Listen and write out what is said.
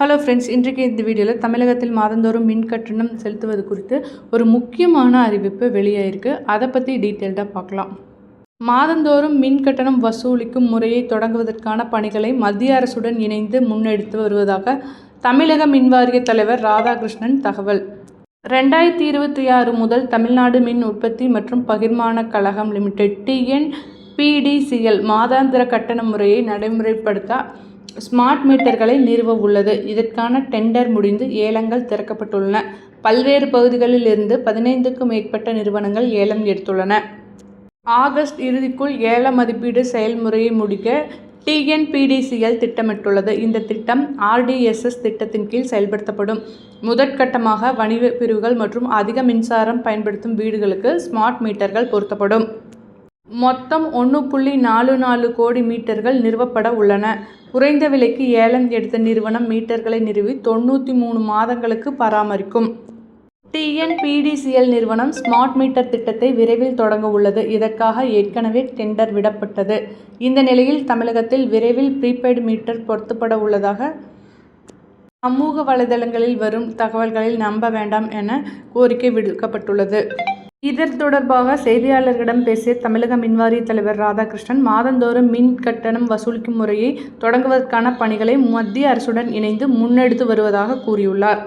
Hello friends இன்றைக்கு இந்த வீடியோவில் தமிழகத்தில் மாதந்தோறும் மின் கட்டணம் செலுத்துவது குறித்து ஒரு முக்கியமான அறிவிப்பு வெளியாயிருக்கு. அதை பற்றி டீட்டெயில்டாக பார்க்கலாம். மாதந்தோறும் மின் கட்டணம் வசூலிக்கும் முறையை தொடங்குவதற்கான பணிகளை மத்திய அரசுடன் இணைந்து முன்னெடுத்து வருவதாக தமிழக மின்வாரிய தலைவர் ராதாகிருஷ்ணன் தகவல். ரெண்டாயிரத்தி இருபத்தி ஆறு முதல் தமிழ்நாடு மின் உற்பத்தி மற்றும் பகிர்மான கழகம் லிமிடெட் டிஎன் பிடிசிஎல் மாதாந்திர கட்டண முறையை நடைமுறைப்படுத்த ஸ்மார்ட் மீட்டர்களை நிறுவ உள்ளது. இதற்கான டெண்டர் முடிந்து ஏலங்கள் திறக்கப்பட்டுள்ளன. பல்வேறு பகுதிகளில் இருந்து பதினைந்துக்கும் மேற்பட்ட நிறுவனங்கள் ஏலம் எடுத்துள்ளன. ஆகஸ்ட் இறுதிக்குள் ஏல மதிப்பீடு செயல்முறையை முடிக்க டிஎன்பிடிசிஎல் திட்டமிட்டுள்ளது. இந்த திட்டம் ஆர்டிஎஸ்எஸ் திட்டத்தின் கீழ் செயல்படுத்தப்படும். முதற்கட்டமாக வணிக பிரிவுகள் மற்றும் அதிக மின்சாரம் பயன்படுத்தும் வீடுகளுக்கு ஸ்மார்ட் மீட்டர்கள் பொருத்தப்படும். மொத்தம் ஒன்று புள்ளி நாலு நாலு கோடி மீட்டர்கள் நிறுவப்பட உள்ளன. குறைந்த விலைக்கு ஏலம் எடுத்த நிறுவனம் மீட்டர்களை நிறுவி தொண்ணூற்றி மூணு மாதங்களுக்கு பராமரிக்கும். டிஎன்பிடிசிஎல் நிறுவனம் ஸ்மார்ட் மீட்டர் திட்டத்தை விரைவில் தொடங்க உள்ளது. இதற்காக ஏற்கனவே டெண்டர் விடப்பட்டது. இந்த நிலையில் தமிழகத்தில் விரைவில் ப்ரீபெய்டு மீட்டர் பொருத்தப்பட உள்ளதாக சமூக வலைதளங்களில் வரும் தகவல்களில் நம்ப வேண்டாம் என கோரிக்கை விடுக்கப்பட்டுள்ளது. இதர் தொடர்பாக செய்தியாளர்களிடம் பேசிய தமிழக மின்வாரிய தலைவர் ராதாகிருஷ்ணன் மாதந்தோறும் மின் கட்டணம் வசூலிக்கும் முறையை தொடங்குவதற்கான பணிகளை மத்திய அரசுடன் இணைந்து முன்னெடுத்து வருவதாக கூறியுள்ளார்.